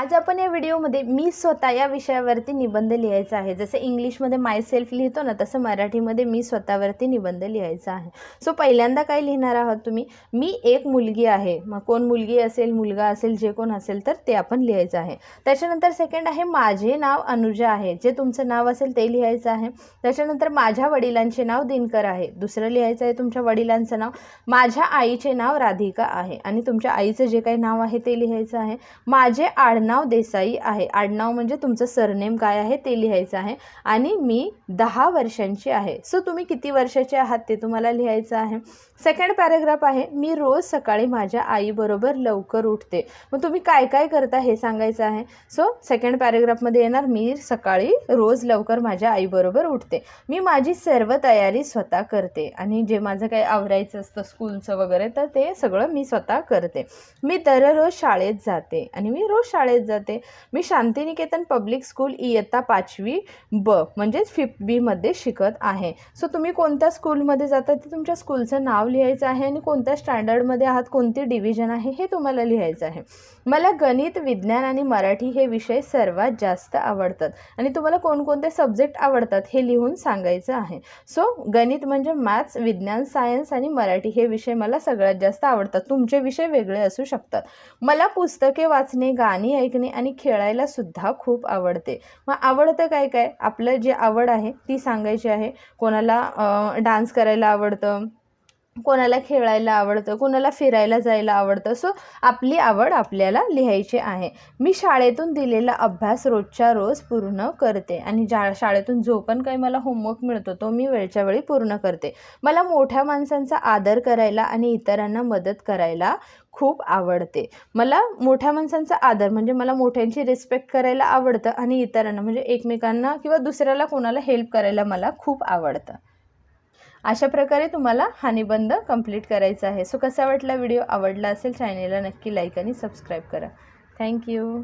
आज आपण या व्हिडिओमध्ये मी स्वतः या विषयावरती निबंध लिहायचा आहे. जसं इंग्लिशमध्ये माय सेल्फ लिहितो ना तसं मराठीमध्ये मी स्वतःवरती निबंध लिहायचा आहे. सो पहिल्यांदा काय लिहिणार आहात तुम्ही? मी एक मुलगी आहे. मग कोण मुलगी असेल मुलगा असेल जे कोण असेल तर ते आपण लिहायचं आहे. त्याच्यानंतर सेकंड आहे माझे नाव अनुजा आहे. जे तुमचं नाव असेल ते लिहायचं आहे. त्याच्यानंतर माझ्या वडिलांचे नाव दिनकर आहे. दुसरं लिहायचं आहे तुमच्या वडिलांचं नाव. माझ्या आईचे नाव राधिका आहे. आणि तुमच्या आईचं जे काही नाव आहे ते लिहायचं आहे. माझे आडनाव देसाई आहे. आडनाव म्हणजे तुमचं सरनेम काय आहे ते लिहायचं आहे आणि मी दहा वर्षांची आहे. सो तुम्ही किती वर्षाचे आहात ते तुम्हाला लिहायचं आहे. सेकंड पॅरेग्राफ आहे मी रोज सकाळी माझ्या आईबरोबर लवकर उठते. मग तुम्ही काय काय करता हे सांगायचं आहे? सो सेकंड पॅरेग्राफमध्ये येणार मी सकाळी रोज लवकर माझ्या आईबरोबर उठते. मी माझी सर्व तयारी स्वतः करते आणि जे माझं काही आवरायचं असतं स्कूलचं वगैरे तर ते सगळं मी स्वतः करते. मी दररोज शाळेत जाते आणि मी रोज शाळेत जाते. मी शांतिनिकेतन पब्लिक स्कूल इयत्ता पाचवी ब म्हणजेच फिफ्थ बीमध्ये शिकत आहे. सो तुम्ही कोणत्या स्कूलमध्ये जाता? ते तुमच्या स्कूलचं नाव लिहायचं आहे आणि कोणत्या स्टँडर्डमध्ये आहात? कोणती डिव्हिजन आहे? हे तुम्हाला लिहायचं आहे. मला गणित विज्ञान आणि मराठी हे विषय सर्वात जास्त आवडतात आणि तुम्हाला कोणकोणते सब्जेक्ट आवडतात हे लिहून सांगायचं आहे. सो गणित म्हणजे मॅथ्स विज्ञान सायन्स आणि मराठी हे विषय मला सगळ्यात जास्त आवडतात. तुमचे विषय वेगळे असू शकतात. मला पुस्तके वाचणे गाणी ऐकणे आणि खेळायला सुद्धा खूप आवडते. मग आवडतं काय काय? आपलं जे आवड आहे ती सांगायची आहे. कोणाला डान्स करायला आवडतं? कोणाला खेळायला आवडतं कोणाला फिरायला जायला आवडतं. सो आपली आवड आपल्याला लिहायची आहे. मी शाळेतून दिलेला अभ्यास रोजच्या रोज पूर्ण करते आणि ज्या शाळेतून जो पण काही मला होमवर्क मिळतो तो मी वेळच्या वेळी पूर्ण करते. मला मोठ्या माणसांचा आदर करायला आणि इतरांना मदत करायला खूप आवडते. मला मोठ्या माणसांचा आदर म्हणजे मला मोठ्यांची रिस्पेक्ट करायला आवडतं आणि इतरांना म्हणजे एकमेकांना किंवा दुसऱ्याला कोणाला हेल्प करायला मला खूप आवडतं. अशा प्रकारे तुम्हाला हा निबंध कंप्लीट करायचा आहे. सो कसा वाटला व्हिडिओ? आवडला असेल चॅनेलला नक्की लाईक आणि सबस्क्राईब करा. थँक्यू